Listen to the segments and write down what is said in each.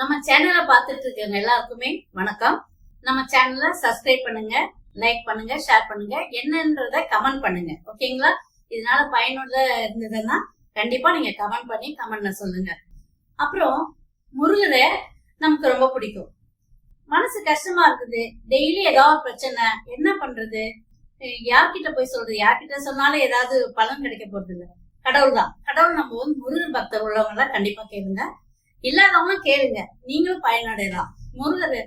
நம்ம சேனலை பார்த்துட்டு இருக்கவங்க எல்லாருக்குமே வணக்கம். நம்ம சேனலை சப்ஸ்கிரைப் பண்ணுங்க லைக் பண்ணுங்க ஷேர் பண்ணுங்க. என்னன்றத கமெண்ட் பண்ணுங்க. ஓகேங்களா? இதனால பயனுள்ள இருந்ததுன்னா கண்டிப்பா நீங்க கமெண்ட் பண்ணி கமெண்ட்ல சொல்லுங்க. அப்புறம் முருகரை நமக்கு ரொம்ப பிடிக்கும். மனசு கஷ்டமா இருக்குது. டெய்லி ஏதாவது பிரச்சனை. என்ன பண்றது? யார்கிட்ட போய் சொல்றது? யார்கிட்ட சொன்னாலும் ஏதாவது பலன் கிடைக்க போறது இல்லை கடவுள் தான் கடவுள் நம்ம வந்து முருகன் பக்தர் உள்ளவங்க கண்டிப்பா கேளுங்க. இல்லாதவங்க கேளுங்க. நீங்களும் பயனடையலாம். முருகர்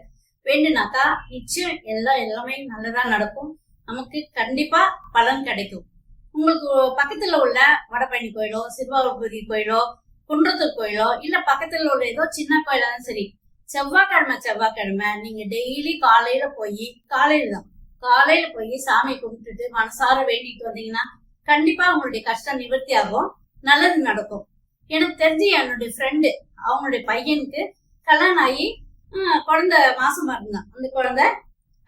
வேண்டுனாக்கா நிச்சயம் எல்லாம் எல்லாமே நல்லதா நடக்கும். நமக்கு கண்டிப்பா பலன் கிடைக்கும். உங்களுக்கு பக்கத்துல உள்ள வடபழனி கோயிலோ சிறுவாபுரி கோயிலோ குன்றத்தூர் கோயிலோ இல்ல பக்கத்துல உள்ள ஏதோ சின்ன கோயிலாலும் சரி செவ்வாய்க்கிழமை செவ்வாய்க்கிழமை நீங்க டெய்லி காலையில போய் காலையில தான் காலையில போய் சாமி கும்பிட்டுட்டு மனசார வேண்டிட்டு வந்தீங்கன்னா கண்டிப்பா உங்களுடைய கஷ்டம் நிவர்த்தி ஆகும். நல்லது நடக்கும். எனக்கு தெரிஞ்சு என்னுடைய ஃப்ரெண்டு அவங்களுடைய பையனுக்கு கல்யாணம் ஆகி குழந்தை மாசமா இருந்தான். அந்த குழந்தை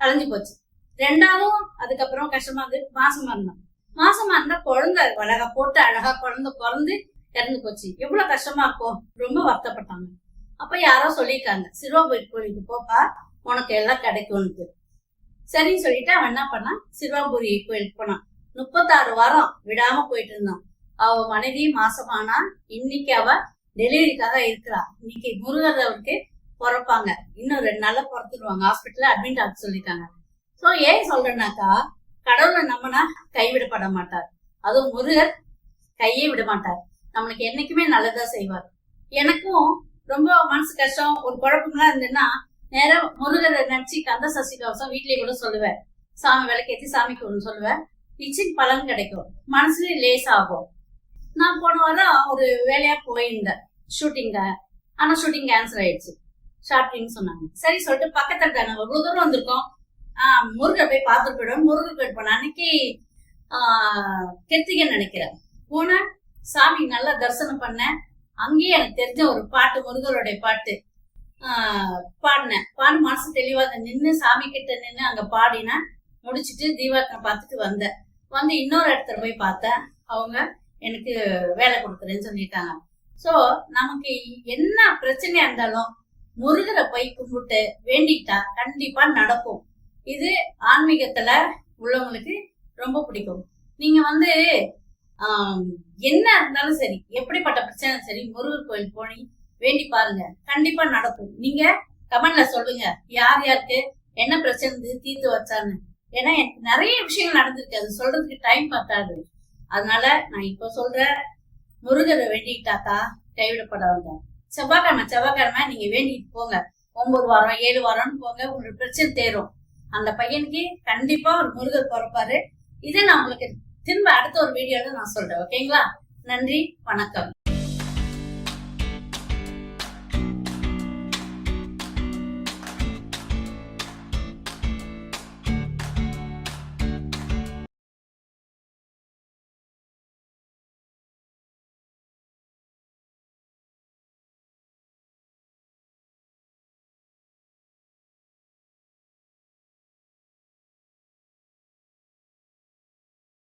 கலைஞ்சு போச்சு. ரெண்டாவதும் அதுக்கப்புறம் கஷ்டமா இருந்து மாசமா இருந்தான். மாசமா இருந்தா குழந்தை அழகா போட்டு அழகா குழந்தை பிறந்து இறந்து போச்சு. எவ்வளவு கஷ்டமா இருக்கும். ரொம்ப வருத்தப்பட்டாங்க. அப்ப யாரோ சொல்லியிருக்காங்க. சிறுவாபுரி கோயிலுக்கு போப்பா உனக்கு எல்லாம் கிடைக்கும்னு சரின்னு சொல்லிட்டு அவன் என்ன பண்ணான்? சிறுவாபுரி கோயிலுக்கு போனான். முப்பத்தாறு வாரம் விடாம போயிட்டு இருந்தான். அவ மனைவி மாசமானா இன்னைக்கு அவ டெலிவரிக்காக இருக்கிறா இன்னைக்கு முருகர் அவருக்கு பிறப்பாங்க. இன்னும் ரெண்டு நாள்ல பிறத்துருவாங்க ஹாஸ்பிட்டல்ல அட்மிட் ஆக சொல்லிட்டாங்க ஸோ ஏன் சொல்றேன்னாக்கா கடவுளை நம்மனா கைவிடப்பட மாட்டார். அதுவும் முருகர் கையே விட மாட்டார். நம்மளுக்கு என்னைக்குமே நல்லதா செய்வார். எனக்கும் ரொம்ப மனசு கஷ்டம் ஒரு குழப்பம்லாம் இருந்ததுன்னா நேரம் முருகரை நினைச்சு கந்த சசி கவசம் வீட்லயே கூட சொல்லுவேன். சாமி விளக்கேற்றி சாமிக்கு ஒன்று சொல்லுவேன். நிச்சயம் பலன் கிடைக்கும். மனசுலையும் லேஸ் ஆகும் நான் போன வாரம் ஒரு வேலையா போயிருந்தேன். ஷூட்டிங்க ஆனா ஷூட்டிங் கேன்சல் ஆயிடுச்சு. ஷார்ட்டிங் சொன்னாங்க. சரி சொல்லிட்டு பக்கத்துல தானே ஒரு தூரம் வந்திருக்கோம். ஆஹ் முருகர் போய் பார்த்துட்டு போயிடும் முருகர் போயிட்டு போனேன் அன்னைக்கு ஆஹ் நினைக்கிறேன். போனேன். சாமி நல்லா தரிசனம் பண்ணேன். அங்கேயே எனக்கு தெரிஞ்ச ஒரு பாட்டு முருகருடைய பாட்டு. பாடினேன். பாடு மனசு தெளிவாக நின்று சாமி கிட்ட நின்று அங்க பாடினேன். முடிச்சுட்டு தீபாவளி பார்த்துட்டு வந்தேன். வந்து இன்னொரு இடத்துல போய் பார்த்தேன். அவங்க எனக்கு வேலை கொடுக்குறேன்னு சொல்லிட்டாங்க. ஸோ நமக்கு என்ன பிரச்சனையா இருந்தாலும் முருகரை போய் கும்பிட்டு வேண்டிட்டா கண்டிப்பா நடக்கும். இது ஆன்மீகத்துல உள்ளவங்களுக்கு ரொம்ப பிடிக்கும். நீங்க வந்து என்ன இருந்தாலும் சரி எப்படிப்பட்ட பிரச்சனை சரி முருகர் கோயில் போய் வேண்டி பாருங்க. கண்டிப்பா நடக்கும். நீங்க கமெண்ட்ல சொல்லுங்க. யார் யாருக்கு என்ன பிரச்சனை தீர்த்து வச்சான்னு ஏன்னா எனக்கு நிறைய விஷயங்கள் நடந்திருக்கு. அது சொல்றதுக்கு டைம் பத்தாது. அதனால நான் இப்ப சொல்ற முருகரை வேண்டிக்கிட்டாக்கா வந்தோம். செவ்வாய்க்கிழமை செவ்வாய்க்கிழமை நீங்க வேண்டிட்டு போங்க. ஒன்பது வாரம் ஏழு வாரம்னு போங்க உங்களுக்கு பிரச்சனை தேரும். அந்த பையனுக்கு கண்டிப்பா ஒரு முருகர் பிறப்பாரு. இதை நான் உங்களுக்கு திரும்ப அடுத்த ஒரு வீடியோல நான் சொல்றேன். ஓகேங்களா நன்றி வணக்கம்.